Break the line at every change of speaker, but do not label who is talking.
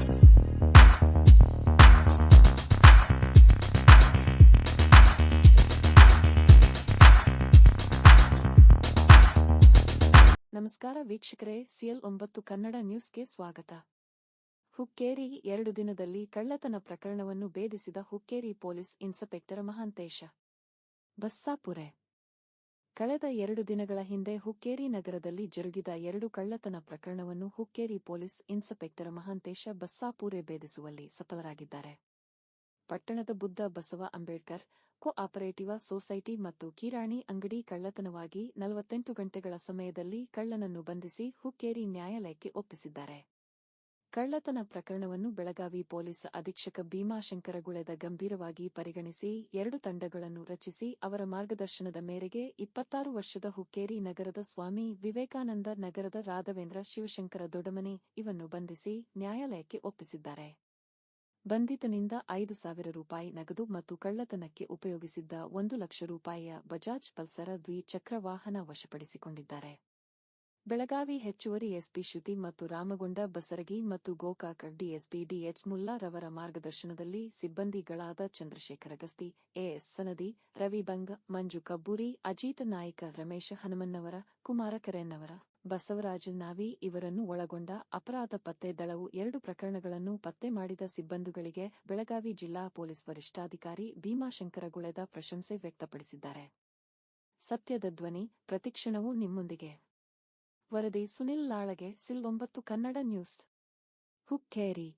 ನಮಸ್ಕಾರ ವೀಕ್ಷಕರೇ, ಸಿಎಲ್ ಒಂಬತ್ತು ಕನ್ನಡ ನ್ಯೂಸ್ಗೆ ಸ್ವಾಗತ. ಹುಕ್ಕೇರಿ ಎರಡು ದಿನದಲ್ಲಿ ಕಳ್ಳತನ ಪ್ರಕರಣವನ್ನು ಭೇದಿಸಿದ ಹುಕ್ಕೇರಿ ಪೊಲೀಸ್ ಇನ್ಸ್ಪೆಕ್ಟರ್ ಮಹಾಂತೇಶ. ಬಸ್ಸಾಪುರೆ ಕಳೆದ ಎರಡು ದಿನಗಳ ಹಿಂದೆ ಹುಕ್ಕೇರಿ ನಗರದಲ್ಲಿ ಜರುಗಿದ ಎರಡು ಕಳ್ಳತನ ಪ್ರಕರಣವನ್ನು ಹುಕ್ಕೇರಿ ಪೊಲೀಸ್ ಇನ್ಸ್ಪೆಕ್ಟರ್ ಮಹಾಂತೇಶ ಬಸ್ಸಾಪೂರೆ ಭೇದಿಸುವಲ್ಲಿ ಸಫಲರಾಗಿದ್ದಾರೆ. ಪಟ್ಟಣದ Buddha Basava Ambedkar cooperative society ಮತ್ತು ಕಿರಾಣಿ ಅಂಗಡಿ ಕಳ್ಳತನವಾಗಿ ನಲವತ್ತೆಂಟು ಗಂಟೆಗಳ ಸಮಯದಲ್ಲಿ ಕಳ್ಳನನ್ನು ಬಂಧಿಸಿ ಹುಕ್ಕೇರಿ ನ್ಯಾಯಾಲಯಕ್ಕೆ ಒಪ್ಪಿಸಿದ್ದಾರೆ. ಕಳ್ಳತನ ಪ್ರಕರಣವನ್ನು ಬೆಳಗಾವಿ ಪೊಲೀಸ್ ಅಧೀಕ್ಷಕ ಭೀಮಾಶಂಕರಗುಳೆದ ಗಂಭೀರವಾಗಿ ಪರಿಗಣಿಸಿ ಎರಡು ತಂಡಗಳನ್ನು ರಚಿಸಿ ಅವರ ಮಾರ್ಗದರ್ಶನದ ಮೇರೆಗೆ ಇಪ್ಪತ್ತಾರು ವರ್ಷದ ಹುಕ್ಕೇರಿ ನಗರದ ಸ್ವಾಮಿ ವಿವೇಕಾನಂದ ನಗರದ ರಾಘವೇಂದ್ರ ಶಿವಶಂಕರ ದೊಡಮನೆ ಇವನ್ನು ಬಂಧಿಸಿ ನ್ಯಾಯಾಲಯಕ್ಕೆ ಒಪ್ಪಿಸಿದ್ದಾರೆ. ಬಂಧಿತನಿಂದ ಐದು ಸಾವಿರ ರೂಪಾಯಿ ನಗದು ಮತ್ತು ಕಳ್ಳತನಕ್ಕೆ ಉಪಯೋಗಿಸಿದ್ದ ಒಂದು ಲಕ್ಷ ರೂಪಾಯಿಯ ಬಜಾಜ್ ಪಲ್ಸರ ದ್ವಿಚಕ್ರ ವಾಹನ ವಶಪಡಿಸಿಕೊಂಡಿದ್ದಾರೆ. ಬೆಳಗಾವಿ ಹೆಚ್ಚುವರಿ ಎಸ್ಪಿ ಶ್ರುತಿ ಮತ್ತು ರಾಮಗೊಂಡ ಬಸರಗಿ ಮತ್ತು ಗೋಕಾಕ ಡಿಎಸ್ಪಿ ಡಿಎಚ್ ಮುಲ್ಲಾ ರವರ ಮಾರ್ಗದರ್ಶನದಲ್ಲಿ ಸಿಬ್ಬಂದಿಗಳಾದ ಚಂದ್ರಶೇಖರ ಗಸ್ತಿ, ಎಎಸ್ ಸನದಿ, ರವಿ ಬಂಗ್, ಮಂಜು ಕಬ್ಬೂರಿ, ಅಜಿತ್ ನಾಯ್ಕ, ರಮೇಶ ಹನುಮನ್ನವರ, ಕುಮಾರ ಕರೆನ್ನವರ, ಬಸವರಾಜ ನಾವಿ ಇವರನ್ನು ಒಳಗೊಂಡ ಅಪರಾಧ ಪತ್ತೆ ದಳವು ಎರಡು ಪ್ರಕರಣಗಳನ್ನು ಪತ್ತೆ ಮಾಡಿದ ಸಿಬ್ಬಂದಿಗಳಿಗೆ ಬೆಳಗಾವಿ ಜಿಲ್ಲಾ ಪೊಲೀಸ್ ವರಿಷ್ಠಾಧಿಕಾರಿ ಭೀಮಾಶಂಕರಗುಳೆದ ಪ್ರಶಂಸೆ ವ್ಯಕ್ತಪಡಿಸಿದ್ದಾರೆ. ಸತ್ಯದ ಧ್ವನಿ, ಪ್ರತಿಕ್ಷಣವೂ ನಿಮ್ಮೊಂದಿಗೆ. ವರದಿ ಸುನಿಲ್ ಲಾಳಗೆ ಸಿಲ್ ಒಂಬತ್ತು ಕನ್ನಡ ನ್ಯೂಸ್ ಹುಕ್ಕೇರಿ